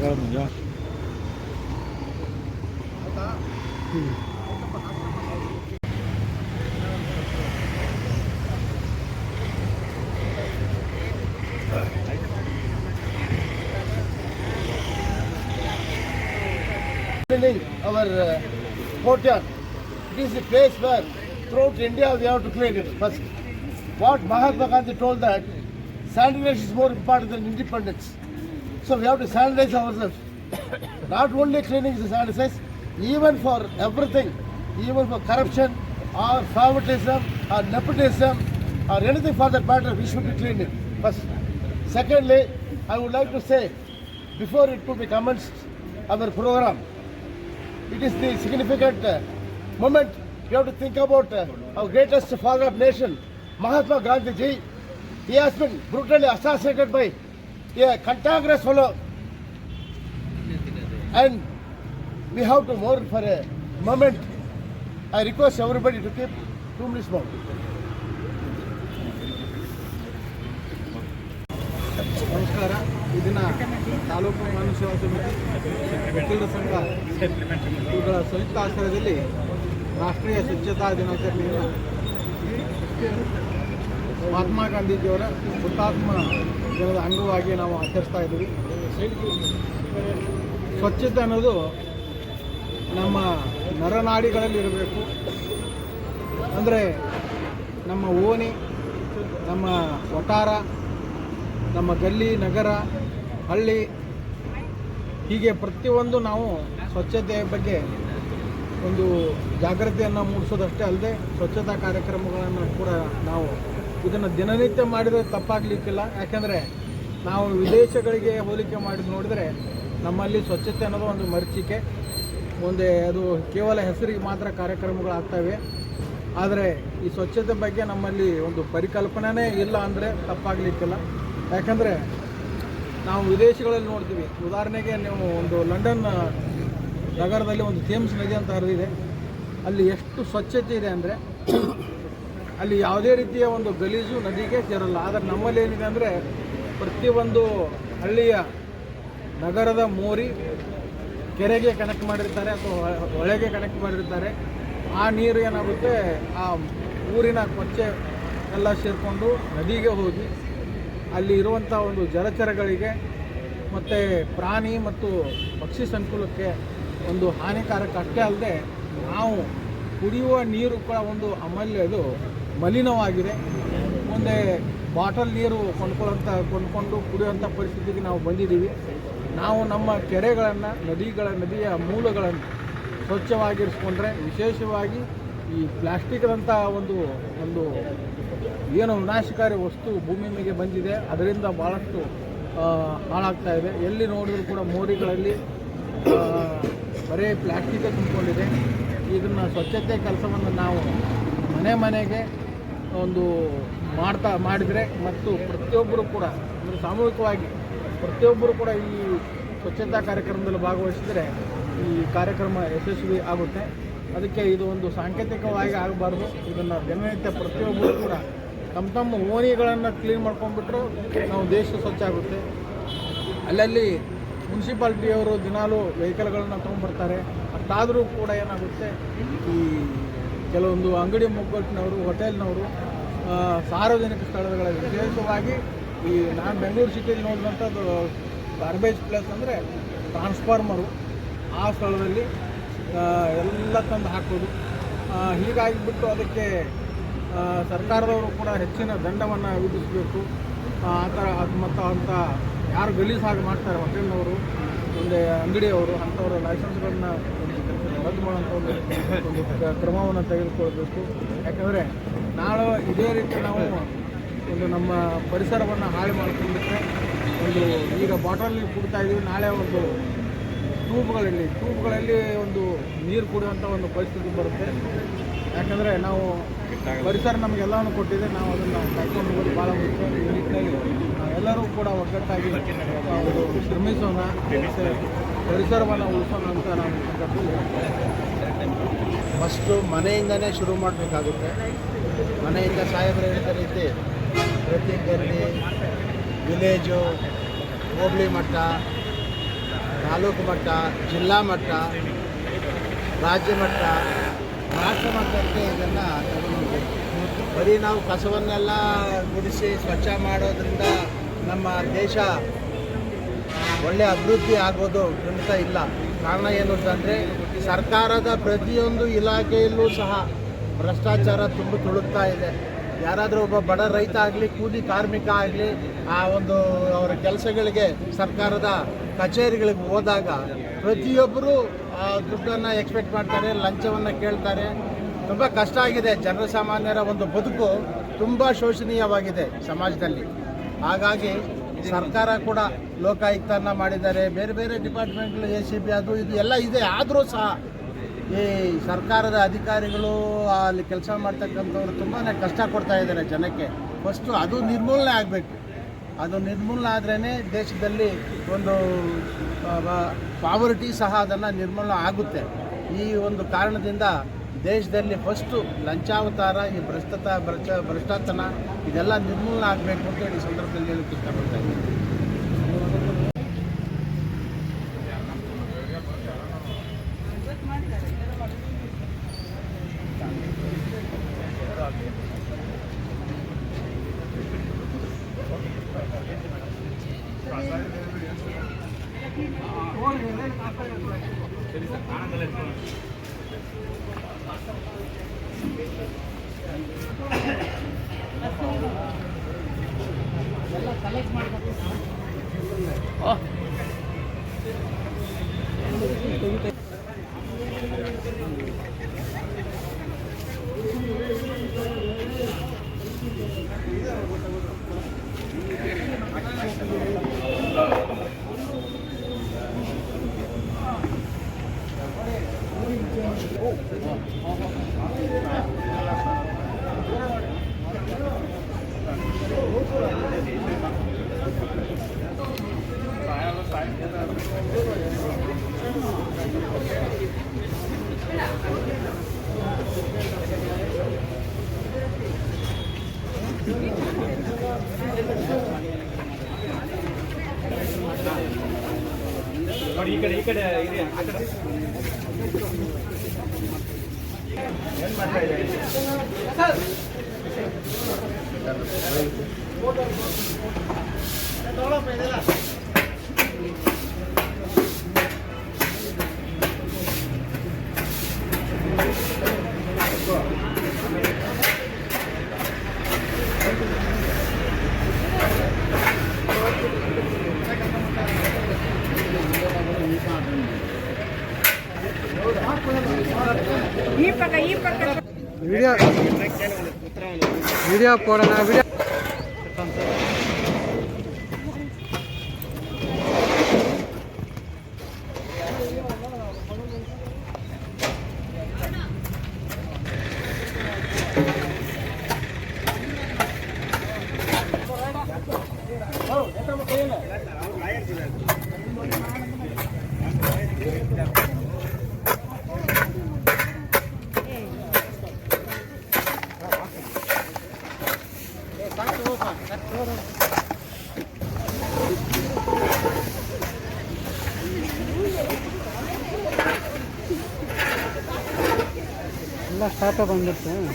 Bakalım our uh, courtyard. is the place where throughout India we have to clean it first. What Mahatma Gandhi told that sanitation is more important than independence. So we have to sanitize ourselves. Not only cleaning is sanitize, even for everything, even for corruption or favoritism or nepotism or anything for that matter, we should be cleaning first. Secondly, I would like to say, before it could be commenced, our program, it is the significant uh, moment. We have to think about uh, our greatest father of nation, Mahatma Gandhi ji. He has been brutally assassinated by a cantankerous fellow. And we have to mourn for a moment. I request everybody to keep two minutes more. ನಮಸ್ಕಾರ ಇದನ್ನ ತಾಲೂಕು ಮಾನವ ಸೇವಾ ಸಮಿತಿ ವಕೀಲರ ಸಂಘ ಇವುಗಳ ಸಂಯುಕ್ತ ಆಶ್ರಯದಲ್ಲಿ ರಾಷ್ಟ್ರೀಯ ಸ್ವಚ್ಛತಾ ದಿನಾಚರಣೆಯನ್ನು ಮಹಾತ್ಮ ಗಾಂಧೀಜಿಯವರ ಹುತಾತ್ಮ ದಿನದ ಅಂಗವಾಗಿ ನಾವು ಆಚರಿಸ್ತಾ ಇದ್ದೀವಿ. ಸ್ವಚ್ಛತೆ ಅನ್ನೋದು ನಮ್ಮ ನರನಾಡಿಗಳಲ್ಲಿ ಇರಬೇಕು. ಅಂದರೆ ನಮ್ಮ ಓಣಿ, ನಮ್ಮ ವಟಾರ, ನಮ್ಮ ಗಲ್ಲಿ, ನಗರ, ಹಳ್ಳಿ, ಹೀಗೆ ಪ್ರತಿಯೊಂದು ನಾವು ಸ್ವಚ್ಛತೆಯ ಬಗ್ಗೆ ಒಂದು ಜಾಗೃತಿಯನ್ನು ಮೂಡಿಸೋದಷ್ಟೇ ಅಲ್ಲದೆ ಸ್ವಚ್ಛತಾ ಕಾರ್ಯಕ್ರಮಗಳನ್ನು ಕೂಡ ನಾವು ಇದನ್ನು ದಿನನಿತ್ಯ ಮಾಡಿದರೆ ತಪ್ಪಾಗಲಿಕ್ಕಿಲ್ಲ. ಯಾಕೆಂದರೆ ನಾವು ವಿದೇಶಗಳಿಗೆ ಹೋಲಿಕೆ ಮಾಡಿ ನೋಡಿದರೆ ನಮ್ಮಲ್ಲಿ ಸ್ವಚ್ಛತೆ ಅನ್ನೋದು ಒಂದು ಮರ್ಚಿಕೆ. ಒಂದೇ ಅದು ಕೇವಲ ಹೆಸರಿಗೆ ಮಾತ್ರ ಕಾರ್ಯಕ್ರಮಗಳಾಗ್ತವೆ ಆದರೆ ಈ ಸ್ವಚ್ಛತೆ ಬಗ್ಗೆ ನಮ್ಮಲ್ಲಿ ಒಂದು ಪರಿಕಲ್ಪನೆನೇ ಇಲ್ಲ ಅಂದರೆ ತಪ್ಪಾಗಲಿಕ್ಕಿಲ್ಲ. ಯಾಕಂದರೆ ನಾವು ವಿದೇಶಗಳಲ್ಲಿ ನೋಡ್ತೀವಿ. ಉದಾಹರಣೆಗೆ ನೀವು ಒಂದು ಲಂಡನ್ ನಗರದಲ್ಲಿ ಒಂದು ಥೇಮ್ಸ್ ನದಿ ಅಂತ ಹರಿದಿದೆ ಅಲ್ಲಿ ಎಷ್ಟು ಸ್ವಚ್ಛತೆ ಇದೆ ಅಂದರೆ ಅಲ್ಲಿ ಯಾವುದೇ ರೀತಿಯ ಒಂದು ಗಲೀಜು ನದಿಗೆ ಸೇರಲ್ಲ. ಆದರೆ ನಮ್ಮಲ್ಲಿ ಏನಿದೆ ಅಂದರೆ ಪ್ರತಿಯೊಂದು ಹಳ್ಳಿಯ ನಗರದ ಮೋರಿ ಕೆರೆಗೆ ಕನೆಕ್ಟ್ ಮಾಡಿರ್ತಾರೆ ಅಥವಾ ಹೊಳೆಗೆ ಕನೆಕ್ಟ್ ಮಾಡಿರ್ತಾರೆ. ಆ ನೀರು ಏನಾಗುತ್ತೆ, ಆ ಊರಿನ ಕೊಚ್ಚೆ ಎಲ್ಲ ಸೇರಿಕೊಂಡು ನದಿಗೆ ಹೋಗಿ ಅಲ್ಲಿ ಇರುವಂಥ ಒಂದು ಜಲಚರಗಳಿಗೆ ಮತ್ತು ಪ್ರಾಣಿ ಮತ್ತು ಪಕ್ಷಿ ಸಂಕುಲಕ್ಕೆ ಒಂದು ಹಾನಿಕಾರಕ ಅಷ್ಟೇ ಅಲ್ಲದೆ ನಾವು ಕುಡಿಯುವ ನೀರು ಕೂಡ ಒಂದು ಅಮಲ್ಯ ಇದು. ಮಲಿನವಾಗಿದೆ. ಮುಂದೆ ಬಾಟಲ್ ನೀರು ಕೊಂಡ್ಕೊಳ್ಳೋಂಥ ಕೊಂಡ್ಕೊಂಡು ಕುಡಿಯುವಂಥ ಪರಿಸ್ಥಿತಿಗೆ ನಾವು ಬಂದಿದ್ದೀವಿ. ನಾವು ನಮ್ಮ ಕೆರೆಗಳನ್ನು, ನದಿಗಳ, ನದಿಯ ಮೂಲಗಳನ್ನು ಸ್ವಚ್ಛವಾಗಿರಿಸ್ಕೊಂಡ್ರೆ ವಿಶೇಷವಾಗಿ ಈ ಪ್ಲಾಸ್ಟಿಕ್ದಂಥ ಒಂದು ಒಂದು ಏನು ವಿನಾಶಕಾರಿ ವಸ್ತು ಭೂಮಿ ಮೇಲೆ ಬಂದಿದೆ. ಅದರಿಂದ ಭಾಳಷ್ಟು ಹಾಳಾಗ್ತಾ ಇದೆ. ಎಲ್ಲಿ ನೋಡಿದ್ರು ಕೂಡ ಮೋರಿಗಳಲ್ಲಿ ಬರೀ ಪ್ಲಾಸ್ಟಿಕ್ ತುಂಬಿಕೊಂಡಿದೆ. ಇದನ್ನು ಸ್ವಚ್ಛತೆ ಕೆಲಸವನ್ನು ನಾವು ಮನೆ ಮನೆಗೆ ಒಂದು ಮಾಡ್ತಾ ಮಾಡಿದರೆ ಮತ್ತು ಪ್ರತಿಯೊಬ್ಬರು ಕೂಡ, ಅಂದರೆ ಸಾಮೂಹಿಕವಾಗಿ ಪ್ರತಿಯೊಬ್ಬರು ಕೂಡ ಈ ಸ್ವಚ್ಛತಾ ಕಾರ್ಯಕ್ರಮದಲ್ಲಿ ಭಾಗವಹಿಸಿದರೆ ಈ ಕಾರ್ಯಕ್ರಮ ಯಶಸ್ವಿ ಆಗುತ್ತೆ. ಅದಕ್ಕೆ ಇದು ಒಂದು ಸಾಂಕೇತಿಕವಾಗಿ ಆಗಬಾರ್ದು. ಇದನ್ನು ದಿನನಿತ್ಯ ಪ್ರತಿಯೊಬ್ಬರು ಕೂಡ ತಮ್ಮ ತಮ್ಮ ಓಣಿಗಳನ್ನು ಕ್ಲೀನ್ ಮಾಡ್ಕೊಂಡ್ಬಿಟ್ರು ನಾವು ದೇಶ ಸ್ವಚ್ಛ ಆಗುತ್ತೆ. ಅಲ್ಲಲ್ಲಿ ಮುನ್ಸಿಪಾಲ್ಟಿಯವರು ದಿನಾಲೂ ವೆಹಿಕಲ್ಗಳನ್ನು ತೊಗೊಂಡ್ಬರ್ತಾರೆ. ಅಷ್ಟಾದರೂ ಕೂಡ ಏನಾಗುತ್ತೆ, ಈ ಕೆಲವೊಂದು ಅಂಗಡಿ ಮುಗ್ಗಟ್ಟಿನವರು ಹೋಟೆಲ್ನವರು ಸಾರ್ವಜನಿಕ ಸ್ಥಳಗಳಲ್ಲಿ ವಿಶೇಷವಾಗಿ ಈ ನಾನು ಬೆಂಗಳೂರು ಸಿಟಿಯಲ್ಲಿ ನೋಡಿದಂಥದ್ದು ಗಾರ್ಬೇಜ್ ಪ್ಲೇಸ್ ಅಂದರೆ ಟ್ರಾನ್ಸ್ಫಾರ್ಮರು ಆ ಸ್ಥಳದಲ್ಲಿ ಎಲ್ಲ ತಂದು ಹಾಕೋದು. ಹೀಗಾಗಿಬಿಟ್ಟು ಅದಕ್ಕೆ ಸರ್ಕಾರದವರು ಕೂಡ ಹೆಚ್ಚಿನ ದಂಡವನ್ನು ವಿಧಿಸಬೇಕು. ಆ ಥರ ಅದು ಮತ್ತು ಅಂಥ ಯಾರು ಗಲೀಜು ಹಾಗೆ ಮಾಡ್ತಾರೆ ಹೋಟೆಲ್ನವರು, ಒಂದೇ ಅಂಗಡಿಯವರು, ಅಂಥವ್ರ ಲೈಸೆನ್ಸ್ಗಳನ್ನ ರದ್ದು ಮಾಡುವಂಥ ಒಂದು ಕ್ರಮವನ್ನು ತೆಗೆದುಕೊಳ್ಬೇಕು ಯಾಕಂದರೆ ನಾಳೆ ಇದೇ ರೀತಿ ನಾವು ಒಂದು ನಮ್ಮ ಪರಿಸರವನ್ನು ಹಾಳು ಮಾಡ್ಕೊಂಡ್ಬಿಟ್ರೆ ಒಂದು ಈಗ ಬಾಟಲಲ್ಲಿ ಕುಡ್ತಾ ಇದ್ದೀವಿ, ನಾಳೆ ಒಂದು ಟ್ಯೂಬ್ಗಳಲ್ಲಿ ಟ್ಯೂಬ್ಗಳಲ್ಲಿ ಒಂದು ನೀರು ಕುಡಿಯುವಂಥ ಒಂದು ಪರಿಸ್ಥಿತಿ ಬರುತ್ತೆ. ಯಾಕಂದರೆ ನಾವು ಪರಿಸರ ನಮಗೆಲ್ಲವನ್ನು ಕೊಟ್ಟಿದೆ, ನಾವು ಅದನ್ನು ಕಾಯ್ಕೊಂಡು ಹೋಗೋದು ಭಾಳ ಮುಖ್ಯ. ಈ ನಿಟ್ಟಿನಲ್ಲಿ ಎಲ್ಲರೂ ಕೂಡ ಒಗ್ಗಟ್ಟಾಗಿ ಶ್ರಮಿಸೋಣ. ಪರಿಸರವನ್ನು ಉಳಿಸೋಣ ಅಂತ ನಾವು ಫಸ್ಟು ಮನೆಯಿಂದನೇ ಶುರು ಮಾಡಬೇಕಾಗುತ್ತೆ. ಮನೆಯಿಂದ ಸಾಹೇಬರು ಹೇಳಿದ ರೀತಿ ಪ್ರತಿ ಗಲ್ಲಿ ವಿಲೇಜು ಹೋಬಳಿ ಮಟ್ಟ, ತಾಲೂಕು ಮಟ್ಟ, ಜಿಲ್ಲಾ ಮಟ್ಟ, ರಾಜ್ಯ ಮಟ್ಟ, ರಾಷ್ಟ್ರ ಮಟ್ಟಕ್ಕೆ ಇದನ್ನು ಬರೀ ನಾವು ಕಸವನ್ನೆಲ್ಲ ಗುಡಿಸಿ ಸ್ವಚ್ಛ ಮಾಡೋದ್ರಿಂದ ನಮ್ಮ ದೇಶ ಒಳ್ಳೆ ಅಭಿವೃದ್ಧಿ ಆಗೋದು ಖಂಡಿತ ಇಲ್ಲ. ಕಾರಣ ಏನು ಅಂತಂದರೆ ಸರ್ಕಾರದ ಪ್ರತಿಯೊಂದು ಇಲಾಖೆಯಲ್ಲೂ ಸಹ ಭ್ರಷ್ಟಾಚಾರ ತುಂಬ ತುಳುಕ್ತಾ ಇದೆ. ಯಾರಾದರೂ ಒಬ್ಬ ಬಡ ರೈತ ಆಗಲಿ, ಕೂಲಿ ಕಾರ್ಮಿಕ ಆಗಲಿ, ಆ ಒಂದು ಅವರ ಕೆಲಸಗಳಿಗೆ, ಸರ್ಕಾರದ ಕಚೇರಿಗಳಿಗೆ ಹೋದಾಗ ಪ್ರತಿಯೊಬ್ಬರು ದುಡ್ಡನ್ನು ಎಕ್ಸ್ಪೆಕ್ಟ್ ಮಾಡ್ತಾರೆ, ಲಂಚವನ್ನು ಕೇಳ್ತಾರೆ. ತುಂಬ ಕಷ್ಟ ಆಗಿದೆ. ಜನಸಾಮಾನ್ಯರ ಒಂದು ಬದುಕು ತುಂಬ ಶೋಷಣೀಯವಾಗಿದೆ ಸಮಾಜದಲ್ಲಿ. ಹಾಗಾಗಿ ಸರ್ಕಾರ ಕೂಡ ಲೋಕಾಯುಕ್ತನ ಮಾಡಿದ್ದಾರೆ. ಬೇರೆ ಬೇರೆ ಡಿಪಾರ್ಟ್ಮೆಂಟ್ಗಳು ಎ ಸಿ ಬಿ ಅದು ಇದು ಎಲ್ಲ ಇದೆ. ಆದರೂ ಸಹ ಈ ಸರ್ಕಾರದ ಅಧಿಕಾರಿಗಳು ಅಲ್ಲಿ ಕೆಲಸ ಮಾಡ್ತಕ್ಕಂಥವ್ರು ತುಂಬಾ ಕಷ್ಟ ಕೊಡ್ತಾ ಇದ್ದಾರೆ ಜನಕ್ಕೆ. ಫಸ್ಟು ಅದು ನಿರ್ಮೂಲನೆ ಆಗಬೇಕು. ಅದು ನಿರ್ಮೂಲನೆ ಆದ್ರೇ ದೇಶದಲ್ಲಿ ಒಂದು ಪಾವರ್ಟಿ ಸಹ ಅದನ್ನು ನಿರ್ಮೂಲನೆ ಆಗುತ್ತೆ. ಈ ಒಂದು ಕಾರಣದಿಂದ ದೇಶದಲ್ಲಿ ಫಸ್ಟು ಲಂಚಾವತಾರ, ಈ ಭ್ರಷ್ಟತ, ಭ್ರಷ್ಟ ಭ್ರಷ್ಟಾತನ ಇದೆಲ್ಲ ನಿರ್ಮೂಲನೆ ಆಗಬೇಕು ಅಂತ ಈ ಸಂದರ್ಭದಲ್ಲಿ ಹೇಳಕ್ಕೆ ಇಷ್ಟಪಡ್ತಾ ಇದ್ದೀನಿ. ಕಲೆಕ್ಟ್ ಮಾಡಿದ್ರೆ ನೋಡಿ ಈ ಕಡೆ ಈ ಕಡೆ ಇರಿ ಆ ಕಡೆ. ಏನ್ ಮಾಡ್ತಾ ಇದ್ದೀರಿ? ಈ வீடியோ வீடியோ போடணும் வீடியோ ವಿಡಿಯೋ ಕೊಡೋಣ